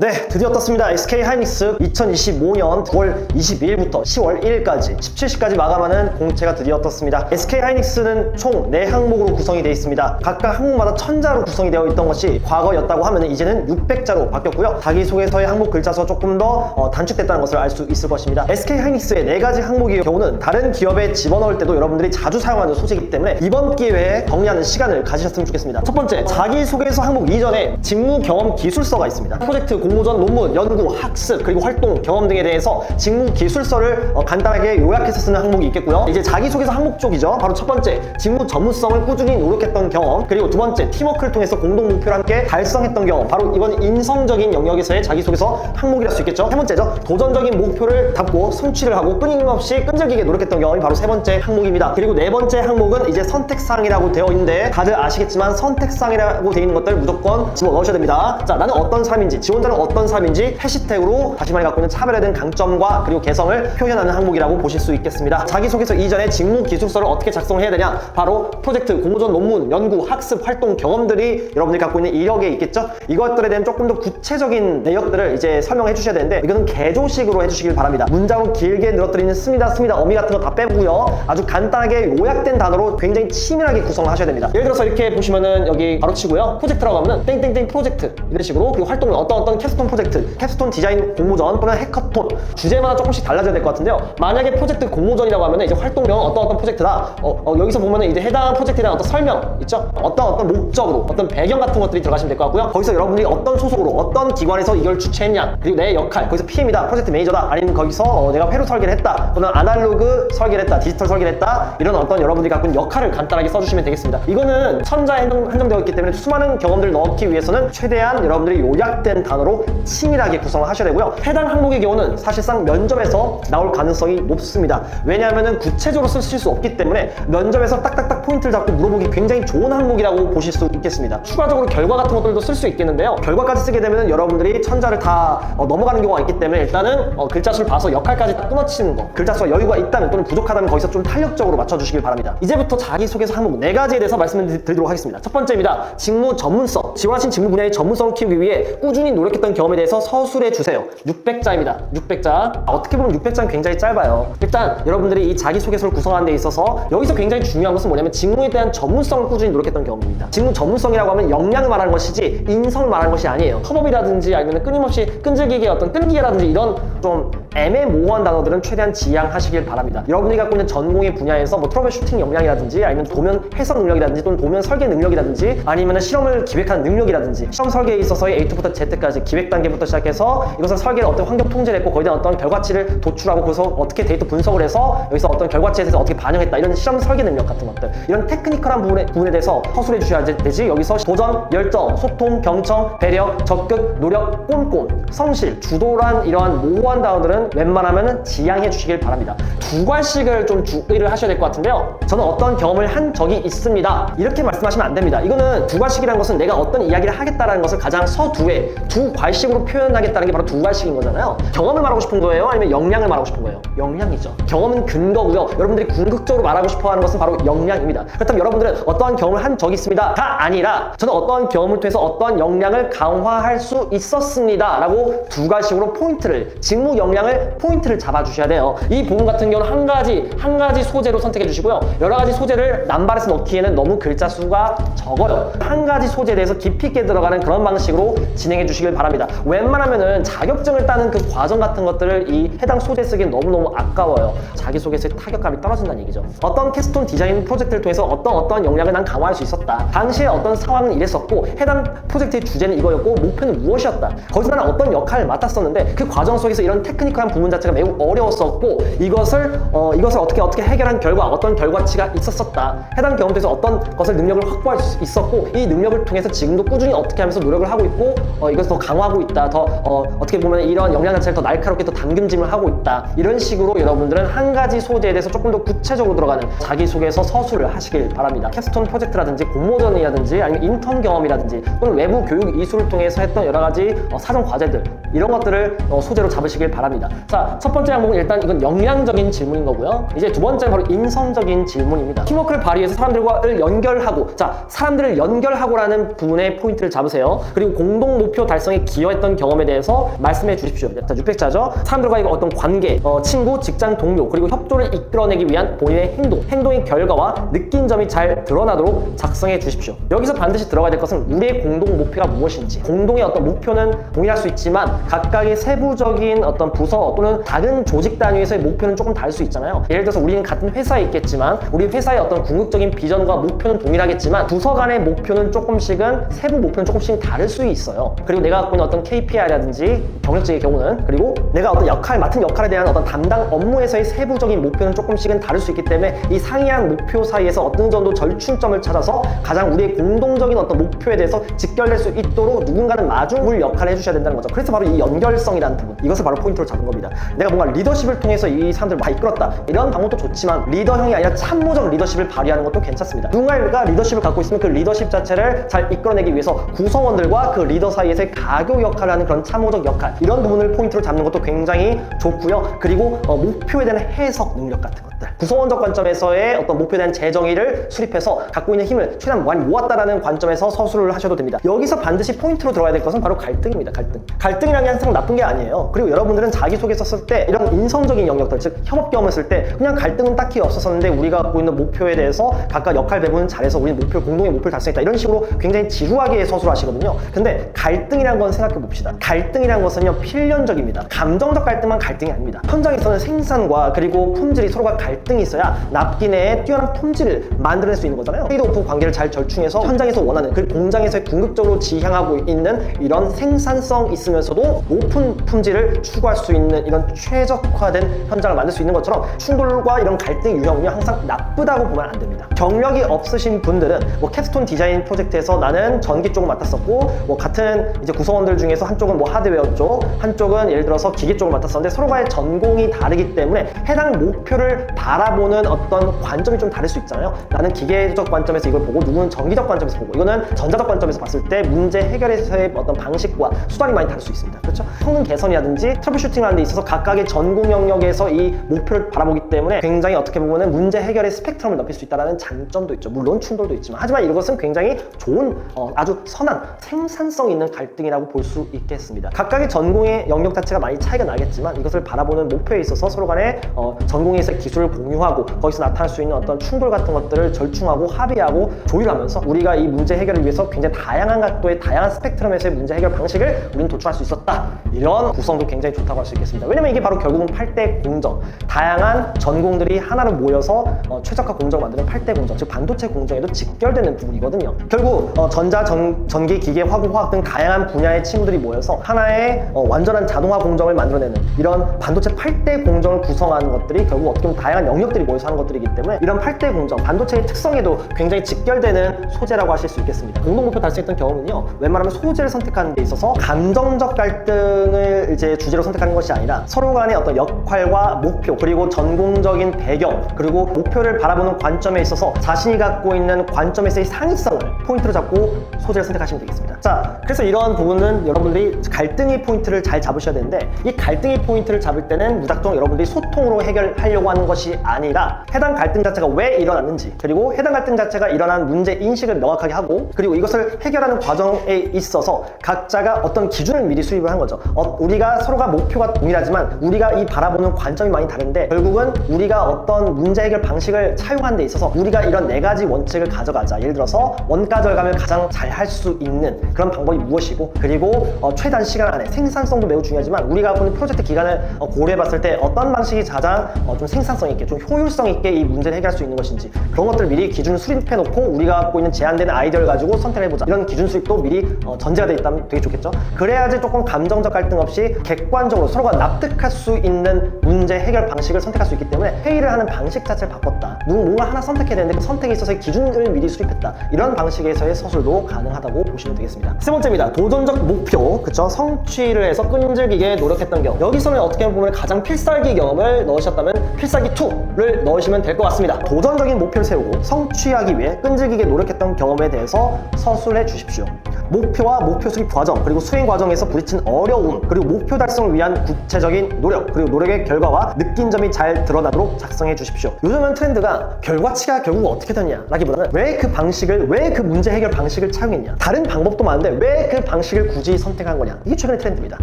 네, 드디어 떴습니다. SK 하이닉스 2025년 9월 22일부터 10월 1일까지 17시까지 마감하는 공채가 드디어 떴습니다. SK 하이닉스는 총 4항목으로 구성이 되어 있습니다. 각각 항목마다 1000자로 구성이 되어 있던 것이 과거였다고 하면 이제는 600자로 바뀌었고요. 자기소개서의 항목 글자 수가 조금 더 어, 단축됐다는 것을 알 수 있을 것입니다. SK 하이닉스의 4가지 항목의 경우는 다른 기업에 집어넣을 때도 여러분들이 자주 사용하는 소재이기 때문에 이번 기회에 정리하는 시간을 가지셨으면 좋겠습니다. 첫 번째, 자기소개서 항목 이전에 직무 경험 기술서가 있습니다. 프로젝트 공모전, 논문, 연구, 학습, 그리고 활동, 경험 등에 대해서 직무 기술서를 어, 간단하게 요약해서 쓰는 항목이 있겠고요. 이제 자기소개서 항목 쪽이죠. 바로 첫 번째, 직무 전문성을 꾸준히 노력했던 경험. 그리고 두 번째, 팀워크를 통해서 공동 목표를 함께 달성했던 경험. 바로 이건 인성적인 영역에서의 자기소개서 항목이랄 수 있겠죠. 세 번째죠. 도전적인 목표를 담고 성취를 하고 끊임없이 끈질기게 노력했던 경험이 바로 세 번째 항목입니다. 그리고 네 번째 항목은 이제 선택사항이라고 되어 있는데 다들 아시겠지만 선택사항이라고 되어 있는 것들 무조건 집어넣으셔야 됩니다. 자, 나는 어떤 삶인지, 지원자는 어떤 삶인지 해시태그로 다시 말해 갖고 있는 차별화된 강점과 그리고 개성을 표현하는 항목이라고 보실 수 있겠습니다. 자기소개서 이전에 직무 기술서를 어떻게 작성을 해야 되냐? 바로 프로젝트, 공모전, 논문, 연구, 학습, 활동, 경험들이 여러분들이 갖고 있는 이력에 있겠죠? 이것들에 대한 조금 더 구체적인 내역들을 이제 설명해 주셔야 되는데 이거는 개조식으로 해주시길 바랍니다. 문장으로 길게 늘어뜨리는 씁니다, 씁니다, 어미 같은 거 다 빼고요. 아주 간단하게 요약된 단어로 굉장히 치밀하게 구성을 하셔야 됩니다. 예를 들어서 이렇게 보시면은 여기 바로 치고요. 프로젝트라고 하면은 땡땡땡 프로젝트 이런 식으로 그리고 활동은 어떤 어떤 캡스톤 프로젝트, 캡스톤 디자인 공모전 또는 해커톤 주제마다 조금씩 달라져야 될 것 같은데요. 만약에 프로젝트 공모전이라고 하면은 이제 활동명 어떤 어떤 프로젝트다. 어, 어, 여기서 보면은 이제 해당 프로젝트에 대한 어떤 설명 있죠? 어떤 어떤 목적으로 어떤 배경 같은 것들이 들어가시면 될 것 같고요. 거기서 여러분들이 어떤 소속으로 어떤 기관에서 이걸 주최했냐 그리고 내 역할 거기서 PM이다 프로젝트 매니저다 아니면 거기서 어, 내가 회로 설계를 했다 또는 아날로그 설계를 했다 디지털 설계를 했다 이런 어떤 여러분들이 갖고 있는 역할을 간단하게 써주시면 되겠습니다. 이거는 천자에 한정, 한정되어 있기 때문에 수많은 경험들을 넣기 위해서는 최대한 여러분들이 요약된 단어로 치밀하게 구성을 하셔야 되고요. 해당 항목의 경우는 사실상 면접에서 나올 가능성이 높습니다. 왜냐하면 구체적으로 쓰실 수 없기 때문에 면접에서 딱딱딱 포인트를 잡고 물어보기 굉장히 좋은 항목이라고 보실 수 있겠습니다. 추가적으로 결과 같은 것들도 쓸 수 있겠는데요. 결과까지 쓰게 되면 여러분들이 천자를 다 어, 넘어가는 경우가 있기 때문에 일단은 어, 글자 수를 봐서 역할까지 딱 끊어치는 거. 글자 수가 여유가 있다면 또는 부족하다면 거기서 좀 탄력적으로 맞춰주시길 바랍니다. 이제부터 자기소개서 항목 네 가지에 대해서 말씀을 드리도록 하겠습니다. 첫 번째입니다. 직무 전문성. 지원하신 직무 분야의 전문성을 키우기 위해 꾸준히 노력했던 경험에 대해서 서술해 주세요. 600자입니다. 600자. 어떻게 보면 600자는 굉장히 짧아요. 일단 여러분들이 이 자기소개서를 구성하는 데 있어서 여기서 굉장히 중요한 것은 뭐냐면 직무에 대한 전문성을 꾸준히 노력했던 경험입니다. 직무 전문성이라고 하면 역량을 말하는 것이지 인성을 말하는 것이 아니에요. 협업이라든지 아니면 끊임없이 끈질기게 어떤 끈기라든지 이런 좀 애매모호한 단어들은 최대한 지양하시길 바랍니다. 여러분이 갖고 있는 전공의 분야에서 뭐 트러블 슈팅 역량이라든지 아니면 도면 해석 능력이라든지 또는 도면 설계 능력이라든지 아니면 실험을 기획하는 능력이라든지 실험 설계에 있어서의 A부터 Z까지 기획 단계부터 시작해서 이것을 설계를 어떤 환경 통제를 했고 거기에 대한 어떤 결과치를 도출하고 거기서 어떻게 데이터 분석을 해서 여기서 어떤 결과치에 대해서 어떻게 반영했다 이런 실험 설계 능력 같은 것들 이런 테크니컬한 부분에, 부분에 대해서 서술해 주셔야 되지 여기서 도전, 열정, 소통, 경청, 배려, 적극, 노력, 꼼꼼, 성실, 주도란 이러한 모호한 단어들은 웬만하면 지양해 주시길 바랍니다. 두 과씩을 좀 주의를 하셔야 될 것 같은데요. 저는 어떤 경험을 한 적이 있습니다. 이렇게 말씀하시면 안 됩니다. 이거는 두 과씩이라는 것은 내가 어떤 이야기를 하겠다라는 것을 가장 서두에 두 과식으로 표현하겠다는 게 바로 두 과식인 거잖아요. 경험을 말하고 싶은 거예요? 아니면 역량을 말하고 싶은 거예요? 역량이죠. 경험은 근거고요. 여러분들이 궁극적으로 말하고 싶어 하는 것은 바로 역량입니다. 그렇다면 여러분들은 어떠한 경험을 한 적이 있습니다.가 아니라 저는 어떠한 경험을 통해서 어떠한 역량을 강화할 수 있었습니다. 라고 두 가지식으로 포인트를, 직무 역량을 포인트를 잡아주셔야 돼요. 이 부분 같은 경우는 한 가지, 한 가지 소재로 선택해 주시고요. 여러 가지 소재를 남발해서 넣기에는 너무 글자 수가 적어요. 한 가지 소재에 대해서 깊이 있게 들어가는 그런 방식으로 진행해 주시길 바랍니다. 웬만하면은 자격증을 따는 그 과정 같은 것들을 이 해당 소재 쓰기엔 너무너무 아까워요. 자기소개서의 타격감이 떨어진다는 얘기죠. 어떤 캐스톤 디자인 프로젝트를 통해서 어떤 어떤 역량을 난 강화할 수 있었다. 당시에 어떤 상황은 이랬었고 해당 프로젝트의 주제는 이거였고 목표는 무엇이었다. 거기서 나는 어떤 역할을 맡았었는데 그 과정 속에서 이런 테크 니컬한 부분 자체가 매우 어려웠었고 이것을 어, 이것을 어떻게 어떻게 해결한 결과 어떤 결과치가 있었었다. 해당 경험 통해서 어떤 것을 능력을 확보할 수 있었고 이 능력을 통해서 지금도 꾸준히 어떻게 하면서 노력을 하고 있고 어, 이것을 더 강화하고 있다. 더 어, 어떻게 보면 이런 역량 자체를 더 날카롭게 더 당김짐을 하고 있다. 이런 식으로 여러분들은 한 가지 소재에 대해서 조금 더 구체적으로 들어가는 자기소개서 서술을 하시길 바랍니다. 캡스톤 프로젝트라든지 공모전이라든지 아니면 인턴 경험이라든지 또는 외부 교육 이수를 통해서 했던 여러 가지 어, 사전 과제들 이런 것들을 어, 소재로 잡으시길 바랍니다. 되겠습니다. 자, 첫 번째 항목은 일단 이건 역량적인 질문인 거고요. 이제 두 번째는 바로 인성적인 질문입니다. 팀워크를 발휘해서 사람들과를 연결하고, 자, 사람들을 연결하고라는 부분에 포인트를 잡으세요. 그리고 공동 목표 달성에 기여했던 경험에 대해서 말씀해 주십시오. 자, 600자죠. 사람들과의 어떤 관계, 어, 친구, 직장 동료, 그리고 협조를 이끌어내기 위한 본인의 행동, 행동의 결과와 느낀 점이 잘 드러나도록 작성해 주십시오. 여기서 반드시 들어가야 될 것은 우리의 공동 목표가 무엇인지, 공동의 어떤 목표는 동일할 수 있지만 각각의 세부적인 어떤 부서 또는 작은 조직 단위에서의 목표는 조금 다를 수 있잖아요. 예를 들어서 우리는 같은 회사에 있겠지만 우리 회사의 어떤 궁극적인 비전과 목표는 동일하겠지만 부서 간의 목표는 조금씩은 세부 목표는 조금씩 다를 수 있어요. 그리고 내가 갖고 있는 어떤 KPI라든지 경력직의 경우는 그리고 내가 어떤 역할 맡은 역할에 대한 어떤 담당 업무에서의 세부적인 목표는 조금씩은 다를 수 있기 때문에 이 상이한 목표 사이에서 어느 정도 절충점을 찾아서 가장 우리의 공동적인 어떤 목표에 대해서 직결될 수 있도록 누군가는 마중물 역할을 해주셔야 된다는 거죠. 그래서 바로 이 연결성이라는 부분 이것을 바로 포인트로 잡은 겁니다. 내가 뭔가 리더십을 통해서 이 사람들을 막 이끌었다 이런 방법도 좋지만 리더형이 아니라 참모적 리더십을 발휘하는 것도 괜찮습니다. 누군가가 리더십을 갖고 있으면 그 리더십 자체를 잘 이끌어내기 위해서 구성원들과 그 리더 사이에서의 가교 역할을 하는 그런 참모적 역할 이런 부분을 포인트로 잡는 것도 굉장히 좋고요. 그리고 어, 목표에 대한 해석 능력 같은 것들 구성원적 관점에서의 어떤 목표에 대한 재정의를 수립해서 갖고 있는 힘을 최대한 많이 모았다라는 관점에서 서술을 하셔도 됩니다. 여기서 반드시 포인트로 들어가야 될 것은 바로 갈등입니다. 갈등. 갈등이라는 게 항상 나쁜 게 아니에요. 그리고 여러분들은 자기 소개서 쓸때 이런 인성적인 영역들, 즉 협업 경험을 쓸 때 그냥 갈등은 딱히 없었었는데 우리가 갖고 있는 목표에 대해서 각각 역할 배분을 잘해서 우리는 목표 공동의 목표를 달성했다. 이런 식으로 굉장히 지루하게 서술하시거든요. 근데 갈등이라는 건 생각해 봅시다. 갈등이라는 것은요 필연적입니다. 감정적 갈등만 갈등이 아닙니다. 현장에서는 생산과 그리고 품질이 서로가 갈등이 있어야 납기 내에 뛰어난 품질을 만들어낼 수 있는 거잖아요. 트레이드 오프 관계를 잘 절충해서 현장에서 원하는 그 공장에서 궁극적으로 지향하고 있는 이런 생산성 있으면서도 높은 품질을 추구할 수 있는 이런 최적화된 현장을 만들 수 있는 것처럼 충돌과 이런 갈등 유형은요 항상 나쁘다고 보면 안 됩니다. 경력이 없으신 분들은 뭐 캡스톤 디자인 프로젝트에서 나는 전기 쪽을 맡았었고 뭐 같은 이제 구성원들 중에서 한쪽은 뭐 하드웨어 쪽, 한쪽은 예를 들어서 기계 쪽을 맡았었는데 서로가의 전공이 다르기 때문에 해당 목표를 바라보는 어떤 관점이 좀 다를 수 있잖아요. 나는 기계적 관점에서 이걸 보고 누구는 전기적 관점에서 보고 이거는 전자적 관점에서 봤을 때 문제 해결에서의 어떤 방식과 수단이 많이 다를 수 있습니다. 그렇죠? 성능 개선이라든지 트러블 슈팅하는 데 있어서 각각의 전공 영역에서 이 목표를 바라보기 때문에 굉장히 어떻게 보면은 문제 해결의 스펙트럼을 넓힐 수 있다는 장점도 있죠. 물론 충돌도 있지만 하지만 이것은 굉장히 좋은 어, 아주 선한 생산성 있는 갈등이라고 볼 수 있겠습니다. 각각의 전공의 영역 자체가 많이 차이가 나겠지만 이것을 바라보는 목표에 있어서 서로 간에 어, 전공에서 기술을 공유하고 거기서 나타날 수 있는 어떤 충돌 같은 것들을 절충하고 합의하고 조율하면서 우리가 이 문제 해결을 위해서 굉장히 다양한 각도의 다양한 스펙트럼에서의 문제 해결 방식을 우리는 도출할 수 있었다. 이런 구성도 굉장히 좋다고 할 수 있겠습니다. 왜냐면 이게 바로 결국은 8대 공정. 다양한 전공들이 하나로 모여서 어, 최적화 공정을 만드는 8대 공정, 즉 반도체 공정에도 직결되는 부분이거든요. 결국 어, 전자, 전, 전기, 기계, 화공, 화학 등 다양한 분야의 친구들이 모여서 하나의 어, 완전한 자동화 공정을 만들어내는 이런 반도체 8대 공정을 구성하는 것들이 결국 어떻게 보면 다양한 영역들이 모여서 하는 것들이기 때문에 이런 8대 공정, 반도체의 특성에도 굉장히 직결되는 소재라고 하실 수 있겠습니다. 공동 목표 달성했던 경우는요, 웬만하면 소재를 선택하는 데 있어서 감정적 갈등을 이제 주제로 선택하는 것이 아니라 서로 간의 어떤 역할과 목표 그리고 전공적인 배경 그리고 목표를 바라보는 관점에 있어서 자신이 갖고 있는 관점에서의 상위성을 포인트로 잡고 소재를 선택하시면 되겠습니다. 자, 그래서 이러한 부분은 여러분들이 갈등의 포인트를 잘 잡으셔야 되는데 이 갈등의 포인트를 잡을 때는 무작정 여러분들이 소통으로 해결하려고 하는 것이 아니라 해당 갈등 자체가 왜 일어났는지 그리고 해당 갈등 자체가 일어난 문제 인식을 명확하게 하고 그리고 이것을 해결하는 과정에 있어서 각자가 어떤 기준을 미리 수립을 한 거죠. 어, 우리가 서로가 목표가 동일하지만 우리가 이 바라보는 관점이 많이 다른데 결국은 우리가 어떤 문제 해결 방식을 차용하는 데 있어서 우리가 이런 네 가지 원칙을 가져가자. 예를 들어서 원가 절감을 가장 잘 할 수 있는 그런 방법이 무엇이고 그리고 어, 최단 시간 안에 생산성도 매우 중요하지만 우리가 보는 프로젝트 기간을 어, 고려해 봤을 때 어떤 방식이 가장 어, 좀 생산성 있게 좀 효율성 있게 이 문제를 해결할 수 있는 것인지 그런 것들을 미리 기준을 수립해 놓고 우리가 갖고 있는 제한되는 아이디어를 가지고 선택을 해보자 이런 기준 수립도 미리 어, 전제가 돼 있다면 되게 좋겠죠 그래야지 조금 감정적 갈등 없이 객관적으로 서로가 납득할 수 있는 문제 해결 방식을 선택할 수 있기 때문에 회의를 하는 방식 자체를 바꿨다. 뭔가 하나 선택해야 되는데 그 선택에 있어서의 기준을 미리 수립했다. 이런 방식에서의 서술도 가능하다고 보시면 되겠습니다. 세 번째입니다. 도전적 목표. 그쵸? 성취를 해서 끈질기게 노력했던 경험. 여기서는 어떻게 보면 가장 필살기 경험을 넣으셨다면 필살기 2를 넣으시면 될 것 같습니다. 도전적인 목표를 세우고 성취하기 위해 끈질기게 노력했던 경험에 대해서 서술해 주십시오 목표와 목표 수립 과정 그리고 수행 과정에서 부딪힌 어려움 그리고 목표 달성을 위한 구체적인 노력 그리고 노력의 결과와 느낀 점이 잘 드러나도록 작성해 주십시오. 요즘은 트렌드가 결과치가 결국 어떻게 되냐 라기보다는 왜 그 방식을 왜 그 문제 해결 방식을 차용했냐 다른 방법도 많은데 왜 그 방식을 굳이 선택한 거냐 이게 최근의 트렌드입니다.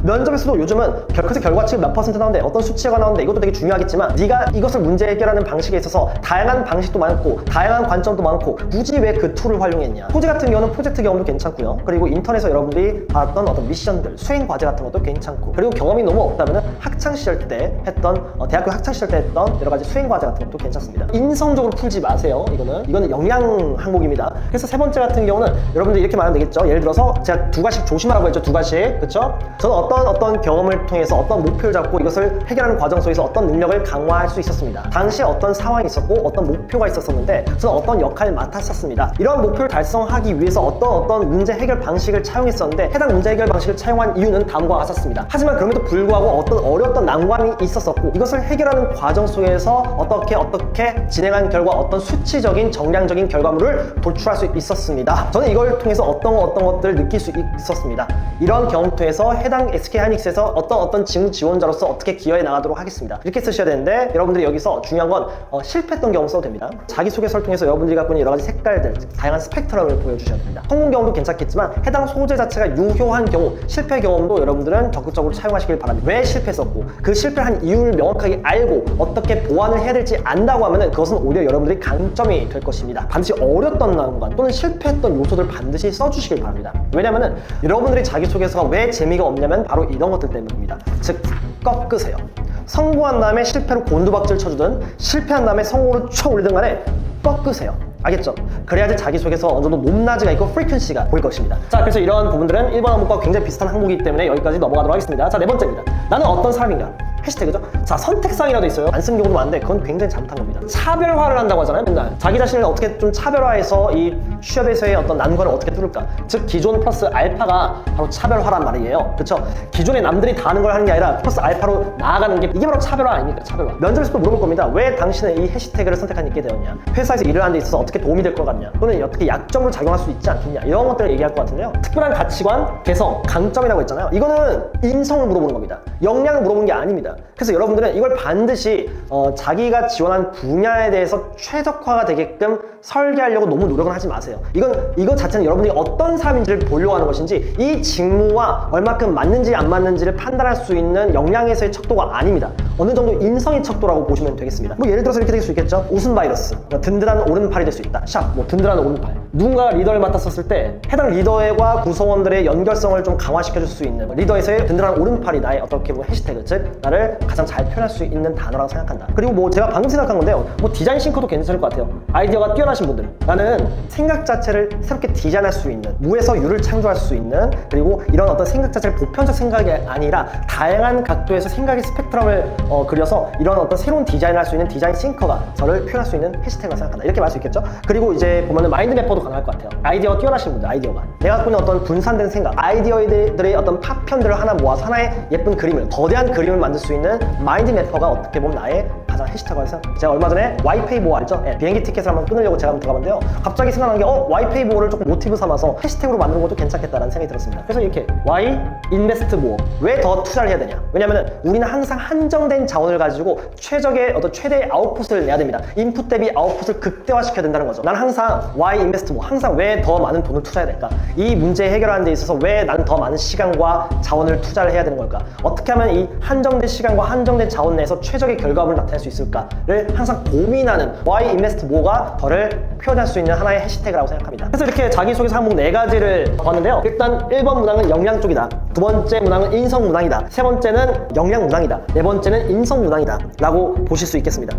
면접에서도 요즘은 결과치 결과치 몇 퍼센트 나오는데 어떤 수치가 나오는데 이것도 되게 중요하겠지만 네가 이것을 문제 해결하는 방식에 있어서 다양한 방식도 많고 다양한 관점도 많고 굳이 왜 그 툴을 활용했냐 소재 같은 경우는 프로젝트 경험도 괜찮고요 그리고 인터넷에서 여러분들이 봤던 어떤 미션들 수행 과제 같은 것도 괜찮고. 그리고 경험이 너무 없다면 학창 시절 때 했던 어, 대학교 학창 시절 때 했던 여러 가지 수행 과제 같은 것도 괜찮습니다. 인성적으로 풀지 마세요 이거는. 이거는 영양 항목입니다. 그래서 세 번째 같은 경우는 여러분들 이렇게 말하면 되겠죠. 예를 들어서 제가 두 가지 조심하라고 했죠 두 가지. 그쵸? 저는 어떤 어떤 경험을 통해서 어떤 목표를 잡고 이것을 해결하는 과정 속에서 어떤 능력을 강화할 수 있었습니다. 당시에 어떤 상황이 있었고 어떤 목표가 있었었는데 저는 어떤 역할을 맡았었습니다. 이런 목표를 달성하기 위해서 어떤 어떤 문제 해결 방식을 차용했었는데 해당 문제 해결 방식을 차용한 이유는 다음과 같았습니다. 하지만 그럼에도 불구하고 어떤 어려웠던 난관이 있었었고 이것을 해결하는 과정 속에서 어떻게 어떻게 진행한 결과 어떤 수치적인 정량적인 결과물을 도출할 수 있었습니다. 저는 이걸 통해서 어떤 어떤 것들을 느낄 수 있었습니다. 이런 경험 통해서 해당 SK 하이닉스에서 어떤 어떤 직무 지원자로서 어떻게 기여해 나가도록 하겠습니다. 이렇게 쓰셔야 되는데 여러분들이 여기서 중요한 건 어, 실패했던 경험 써도 됩니다. 자기소개서를 통해서 여러분들이 갖고 있는 여러 가지 색깔들 즉 다양한 스펙트럼을 보여주셔야 됩니다. 성공 경험도 괜찮겠지만 해당 소재 자체가 유효한 경우 실패 경험도 여러분들은 적극적으로 차용하시길 바랍니다. 왜 실패했었고 그 실패한 이유를 명확하게 알고 어떻게 보완을 해야 될지 안다고 하면 그것은 오히려 여러분들이 강점이 될 것입니다. 반드시 어렸던 난관 또는 실패했던 요소들 반드시 써주시길 바랍니다. 왜냐면은 여러분들이 자기소개서가 왜 재미가 없냐면 바로 이런 것들 때문입니다. 즉 꺾으세요. 성공한 다음에 실패로 곤두박질 쳐주든 실패한 다음에 성공으로 쳐 올리든 간에 꺾으세요 알겠죠? 그래야지 자기소개서 어느 정도 높낮이가 있고 프리퀀시가 보일 것입니다. 자 그래서 이러한 부분들은 1번 항목과 굉장히 비슷한 항목이기 때문에 여기까지 넘어가도록 하겠습니다. 자 네 번째입니다. 나는 어떤 사람인가? 해시태그죠? 자 선택상이라도 있어요. 안쓴 경우도 많은데 그건 굉장히 잘못한 겁니다. 차별화를 한다고 하잖아요 맨날. 자기 자신을 어떻게 좀 차별화해서 이 취업에서의 어떤 난관을 어떻게 뚫을까? 즉 기존 플러스 알파가 바로 차별화란 말이에요. 그렇죠? 기존에 남들이 다 하는 걸 하는 게 아니라 플러스 알파로 나아가는 게 이게 바로 차별화 아닙니까? 차별화. 면접에서도 물어볼 겁니다. 왜 당신은 이 해시태그를 선택하게 되었냐? 회사에서 일을 하는 데 있어서 어떻게 도움이 될 것 같냐? 또는 어떻게 약점으로 작용할 수 있지 않겠냐? 이런 것들을 얘기할 것 같은데요. 특별한 가치관, 개성, 강점이라고 했잖아요. 이거는 인성을 물어보는 겁니다. 역량을 물어보는 게 아닙니다. 그래서 여러분들은 이걸 반드시 어, 자기가 지원한 분야에 대해서 최적화가 되게끔 설계하려고 너무 노력은 하지 마세요 이건 이것 자체는 여러분들이 어떤 사람인지를 보려고 하는 것인지 이 직무와 얼마큼 맞는지 안 맞는지를 판단할 수 있는 역량에서의 척도가 아닙니다. 어느 정도 인성의 척도라고 보시면 되겠습니다. 뭐 예를 들어서 이렇게 될 수 있겠죠? 웃음 바이러스. 뭐 든든한 오른팔이 될 수 있다. 샵. 뭐 든든한 오른팔 누군가 리더를 맡았었을 때 해당 리더와 구성원들의 연결성을 좀 강화시켜 줄 수 있는 리더에서의 든든한 오른팔이 나의 어떻게 보면 해시태그 즉 나를 가장 잘 표현할 수 있는 단어라고 생각한다. 그리고 뭐 제가 방금 생각한 건데요. 뭐 디자인 싱커도 괜찮을 것 같아요. 아이디어가 뛰어나신 분들. 나는 생각 자체를 새롭게 디자인할 수 있는 무에서 유를 창조할 수 있는 그리고 이런 어떤 생각 자체를 보편적 생각이 아니라 다양한 각도에서 생각의 스펙트럼을 어, 그려서 이런 어떤 새로운 디자인을 할 수 있는 디자인 싱커가 저를 표현할 수 있는 해시태그라고 생각한다. 이렇게 말할 수 있겠죠? 그리고 이제 보면은 마인드 맵퍼도 가능할 것 같아요. 아이디어가 뛰어나신 분들 아이디어가. 내가 갖고 있는 어떤 분산된 생각 아이디어들의 어떤 파편들을 하나 모아서 하나의 예쁜 그림을 거대한 그림을 만들 수 있는 마인드 맵퍼가 어떻게 보면 나의 가장 해시태그가 생각 제가 얼마 전에 와이페이 보호 알죠? 예, 비행기 티켓을 한번 끊으려고 제가 한번 들어가봤는데요. 갑자기 생각난 게 어? 와이페이 보호를 조금 모티브 삼아서 해시태그로 만드는 것도 괜찮겠다라는 생각이 들었습니다. 그래서 이렇게 Y 인베스트 보호 왜더 투자를 해야 되냐? 왜냐면은 우리는 항상 한정된 자원을 가지고 최적의 어떤 최대의 아웃풋을 내야 됩니다. 인풋 대비 아웃풋을 극대화시켜야 된다는 거죠. 난 항상 Y 인베스트 보호 항상 왜 더 많은 돈을 투자해야 될까 이 문제 해결하는 데 있어서 왜 나는 더 많은 시간과 자원을 투자를 해야 되는 걸까 어떻게 하면 이 한정된 시간과 한정된 자원 내에서 최적의 결과물을 나타낼 수 있을까를 항상 고민하는 Y 인베스트 모가 저를 표현할 수 있는 하나의 해시태그라고 생각합니다. 그래서 이렇게 자기소개서 항목 네 가지를 봤는데요. 일단 1번 문항은 역량 쪽이다. 두 번째 문항은 인성 문항이다. 세 번째는 역량 문항이다. 네 번째는 인성 문항이다. 라고 보실 수 있겠습니다.